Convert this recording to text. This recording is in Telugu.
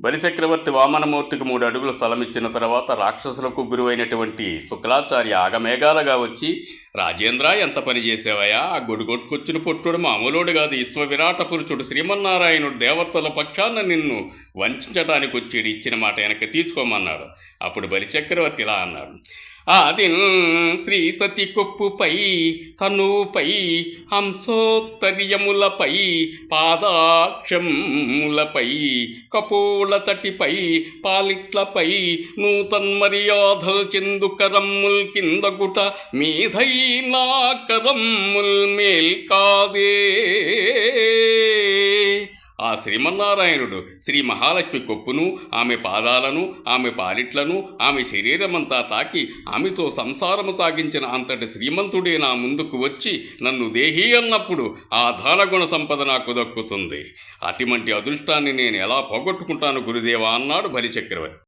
బలిచక్రవర్తి వామనమూర్తికి మూడు అడుగుల స్థలం ఇచ్చిన తర్వాత రాక్షసులకు గురువైనటువంటి శుక్లాచార్య ఆగమేఘాలుగా వచ్చి రాజేంద్ర ఎంత పని చేసేవయా ఆ గుడిగొట్టుకొచ్చిన పొట్టుడు మామూలుడు కాదు. విశ్వ విరాట పురుషుడు శ్రీమన్నారాయణుడు దేవతల పక్షాన నిన్ను వంచడానికి వచ్చేడు ఇచ్చిన మాట వెనక తీసుకోమన్నాడు. అప్పుడు బలిచక్రవర్తి ఇలా అన్నాడు. ఆదిన్ శ్రీ సతి కొప్పుపై తనుపై హంసోత్తర్యములపై పాదాక్షములపై కపోల తటిపై పాలిట్లపై నూతన్మర్యాదలు చెందు కరమ్ముల్ కిందగుట మీధై నా కరమ్ముల్ మేల్కాదే. ఆ శ్రీమన్నారాయణుడు శ్రీ మహాలక్ష్మి కొప్పును ఆమె పాదాలను ఆమె పాలిట్లను ఆమె శరీరమంతా తాకి ఆమెతో సంసారము సాగించిన అంతటి శ్రీమంతుడే నా ముందుకు వచ్చి నన్ను దేహి అన్నప్పుడు ఆ ధారగుణ సంపద నాకు దక్కుతుంది. అటువంటి అదృష్టాన్ని నేను ఎలా పోగొట్టుకుంటాను గురుదేవా అన్నాడు బలిచక్రవర్తి.